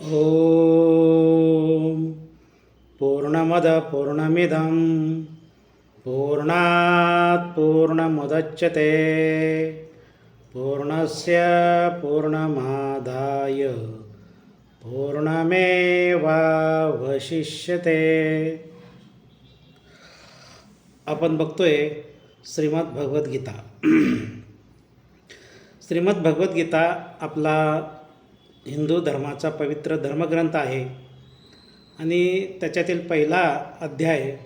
ॐ पूर्णमद पूर्णमिदं पूर्णात् पूर्णमुदच्यते पूर्णस्य पूर्णमादाय पूर्णमेवावशिष्यते। आपण बघतोय श्रीमद भगवद्गीता। श्रीमद भगवद्गीता आपला हिंदू धर्माचा पवित्र धर्मग्रंथ आहे. आणि त्याच्यातील पहिला अध्याय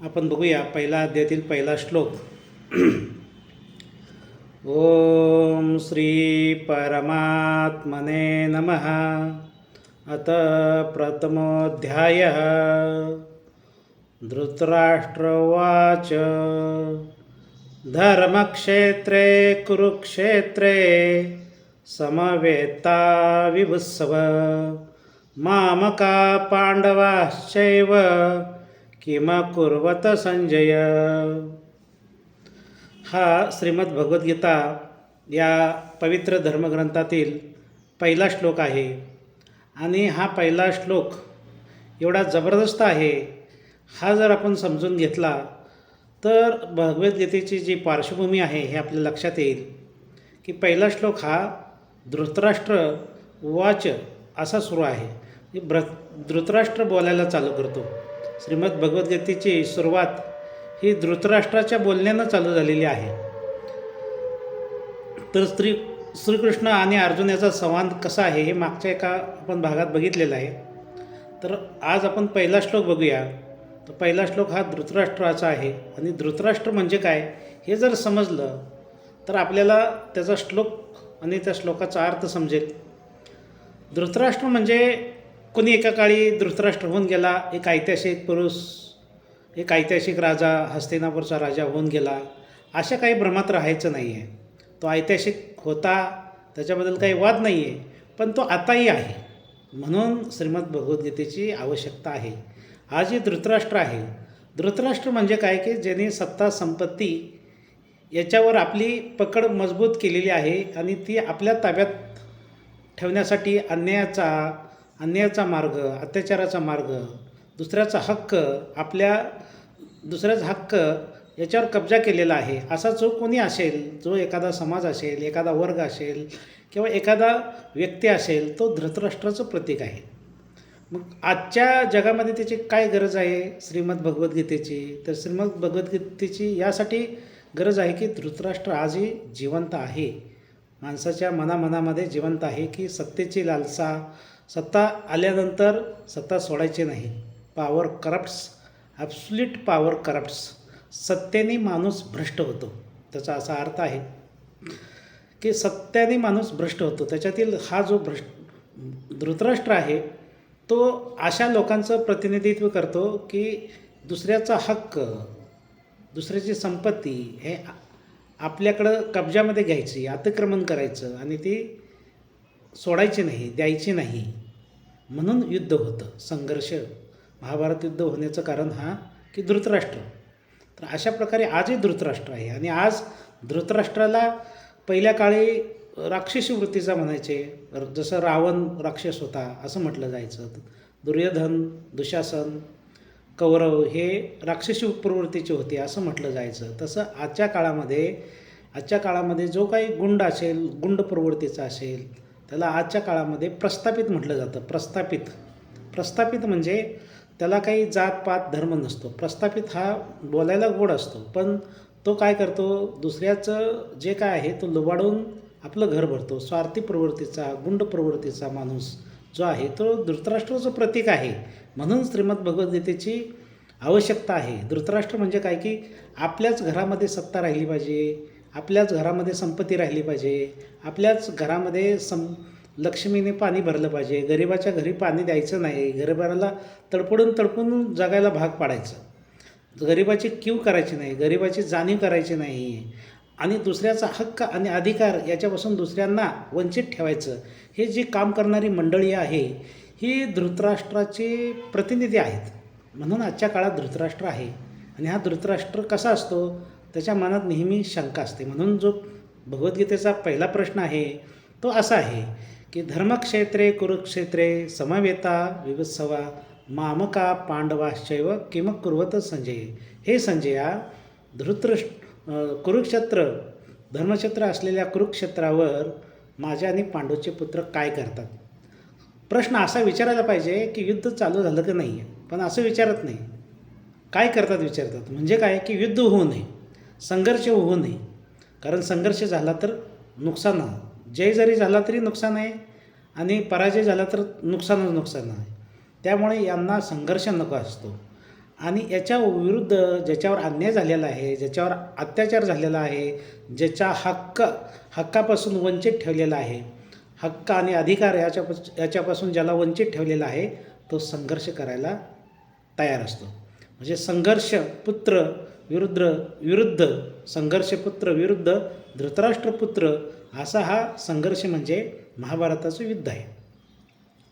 आपण बघूया. पहिला अध्यायातील पहिला श्लोक. ओम श्री परमात्मने नमः. अत प्रथमोध्याय. धृतराष्ट्रवाच. धर्मक्षेत्रे कुरुक्षेत्रे. समवेत्ता विभुत्सव। मामका पांडवाश्चैव किमकुर्वत संजय। हा श्रीमद भगवद्गीता या पवित्र धर्मग्रंथातील पहिला श्लोक आहे. आणि हा पहिला श्लोक एवढा जबरदस्त आहे. हा जर आपण समजून घेतला तर भगवद्गीतेची जी पार्श्वभूमी आहे हे आपल्या लक्षात येईल की पहिला श्लोक हा धृतराष्ट्र वाच असा सुरू आहे. ब्र धृतराष्ट्र बोलायला चालू करतो. श्रीमद भगवद्गीतेची सुरुवात ही धृतराष्ट्राच्या बोलण्यानं चालू झालेली आहे. तर श्री श्रीकृष्ण आणि अर्जुन याचा संवाद कसा आहे हे मागच्या एका आपण भागात बघितलेलं आहे. तर आज आपण पहिला श्लोक बघूया. तर पहिला श्लोक हा धृतराष्ट्राचा आहे. आणि धृतराष्ट्र म्हणजे काय हे जर समजलं तर आपल्याला त्याचा श्लोक आणि त्या श्लोकाचा अर्थ समजेल. धृतराष्ट्र म्हणजे कोणी एका काळी धृतराष्ट्र होऊन गेला एक ऐतिहासिक पुरुष एक ऐतिहासिक राजा हस्तिनापूरचा राजा होऊन गेला अशा काही भ्रमात राहायचं नाही आहे तो ऐतिहासिक होता त्याच्याबद्दल काही वाद नाही आहे पण तो आताही आहे. म्हणून श्रीमद भगवद्गीतेची आवश्यकता आहे. हा जे धृतराष्ट्र आहे धृतराष्ट्र म्हणजे काय की ज्याने सत्ता संपत्ती याच्यावर आपली पकड मजबूत केलेली आहे आणि ती आपल्या ताब्यात ठेवण्यासाठी अन्यायाचा अन्यायाचा मार्ग अत्याचाराचा मार्ग दुसऱ्याचा हक्क आपल्या दुसऱ्याचा हक्क याच्यावर कब्जा केलेला आहे. असा जो कोणी असेल जो एखादा समाज असेल एखादा वर्ग असेल किंवा एखादा व्यक्ती असेल तो धृतराष्ट्राचं प्रतीक आहे. मग आजच्या जगामध्ये त्याची काय गरज आहे? श्रीमद भगवद्गीतेची. तर श्रीमद भगवद्गीतेची यासाठी गरज आहे की धृतराष्ट्र आजही जिवंत आहे. माणसाच्या मनामनामध्ये जिवंत आहे की सत्तेची लालसा सत्ता आल्यानंतर सत्ता सोडायची नाही. Power corrupts absolute power corrupts सत्तेने माणूस भ्रष्ट होतो. त्याचा असा अर्थ आहे की सत्याने माणूस भ्रष्ट होतो. त्याच्यातील हा जो भ्रष्ट धृतराष्ट्र आहे तो अशा लोकांचं प्रतिनिधित्व करतो की दुसऱ्याचा हक्क दुसऱ्याची संपत्ती हे आपल्याकडं कब्जामध्ये घ्यायची अतिक्रमण करायचं आणि ती सोडायची नाही द्यायची नाही म्हणून युद्ध होतं. संघर्ष महाभारत युद्ध होण्याचं कारण हा की धृतराष्ट्र. तर अशा प्रकारे आजही धृतराष्ट्र आहे आणि आज धृतराष्ट्राला पहिल्या काळी राक्षसी वृत्तीचा म्हणायचे जसं रावण राक्षस होता असं म्हटलं जायचं. दुर्योधन दुशासन कौरव हे राक्षसी प्रवृत्तीचे होते असं म्हटलं जायचं. तसं आजच्या काळामध्ये आजच्या काळामध्ये जो काही गुंड असेल गुंड प्रवृत्तीचा असेल त्याला आजच्या काळामध्ये प्रस्थापित म्हटलं जातं. प्रस्थापित. प्रस्थापित म्हणजे त्याला काही जातपात धर्म नसतो. प्रस्थापित हा बोलायला गोड असतो. पण तो काय करतो? दुसऱ्याचं जे काय आहे तो लुबाडून आपलं घर भरतो. स्वार्थी प्रवृत्तीचा गुंड प्रवृत्तीचा माणूस जो आहे तो धृतराष्ट्राचं प्रतीक आहे. म्हणून श्रीमद भगवद्गीतेची आवश्यकता आहे. धृतराष्ट्र म्हणजे काय? की आपल्याच घरामध्ये सत्ता राहिली पाहिजे आपल्याच घरामध्ये संपत्ती राहिली पाहिजे आपल्याच घरामध्ये सं लक्ष्मीने पाणी भरलं पाहिजे गरिबाच्या घरी पाणी द्यायचं नाही गरिबाला तडपडून तडपून जगायला भाग पाडायचं. गरिबाची क्यू करायची नाही गरिबाची जाणीव करायची नाही. आणि दुसऱ्याचा हक्क आणि अधिकार याच्यापासून दुसऱ्यांना वंचित ठेवायचं. हे जी काम करणारी मंडळी आहे ही धृतराष्ट्राचे प्रतिनिधी आहेत. म्हणून आजच्या काळात धृतराष्ट्र आहे. आणि हा धृतराष्ट्र कसा असतो? त्याच्या मनात नेहमी शंका असते. म्हणून जो भगवद्गीतेचा पहिला प्रश्न आहे तो असा आहे की धर्मक्षेत्रे कुरुक्षेत्रे समवेता विवत्सवा मामका पांडवाश्चैव किम कुर्वत संजय. हे संजया धृतृष्ट कुरुक्षेत्र धर्मक्षेत्र असलेल्या कुरुक्षेत्रावर माझे आणि पांडूचे पुत्र काय करतात? प्रश्न असा विचारायला पाहिजे की युद्ध चालू झालं की नाही आहे पण असं विचारत नाही. काय करतात विचारतात? म्हणजे काय? की युद्ध होऊ नये. संघर्ष होऊ नये. कारण संघर्ष झाला तर नुकसान जय जरी झाला तरी नुकसान आहे आणि पराजय झाला तर नुकसानच नुकसान आहे. त्यामुळे यांना संघर्ष नको असतो. आणि याच्या विरुद्ध ज्याच्यावर अन्याय झालेला आहे ज्याच्यावर अत्याचार झालेला आहे ज्याच्या हक्क हक्कापासून वंचित ठेवलेला आहे. हक्क आणि अधिकार याच्यापास याच्यापासून ज्याला वंचित ठेवलेला आहे तो संघर्ष करायला तयार असतो. म्हणजे संघर्ष पुत्र विरुद्ध विरुद्ध संघर्ष पुत्र विरुद्ध धृतराष्ट्रपुत्र असा हा संघर्ष म्हणजे महाभारताचं युद्ध आहे.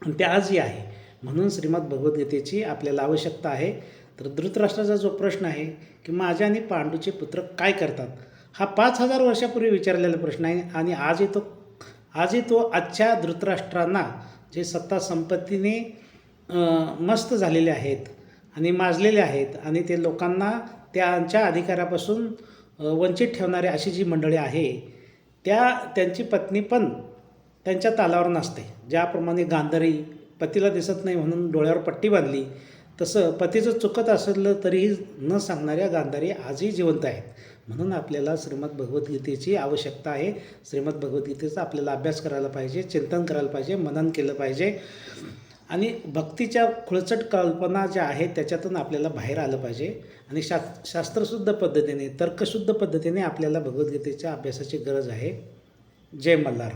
आणि ते आजही आहे. म्हणून श्रीमद भगवद्गीतेची आपल्याला आवश्यकता आहे. तर धृतराष्ट्राचा जो प्रश्न आहे की माझ्या आणि पांडूचे पुत्र काय करतात हा पाच हजार वर्षापूर्वी विचारलेला प्रश्न आहे आणि आजही तो आजही तो आजच्या धृतराष्ट्रांना जे सत्ता संपत्तीने मस्त झालेले आहेत आणि माजलेले आहेत आणि ते लोकांना त्यांच्या अधिकारापासून वंचित ठेवणारी अशी जी मंडळी आहे त्या त्यांची पत्नी पण त्यांच्या तालावर नसते ज्याप्रमाणे गांधारी पतीला दिसत नाही म्हणून डोळ्यावर पट्टी बांधली तसं पतीचं चुकत असलं तरीही न सांगणाऱ्या गांधारी आजही जिवंत आहेत. म्हणून आपल्याला श्रीमद भगवद्गीतेची आवश्यकता आहे. श्रीमद भगवद्गीतेचा आपल्याला अभ्यास करायला पाहिजे चिंतन करायला पाहिजे मनन केलं पाहिजे. आणि भक्तीच्या खुळचट कल्पना ज्या आहेत त्याच्यातून आपल्याला बाहेर आलं पाहिजे. आणि शा शास्त्रशुद्ध पद्धतीने तर्कशुद्ध पद्धतीने आपल्याला भगवद्गीतेच्या अभ्यासाची गरज आहे. जय मल्हार.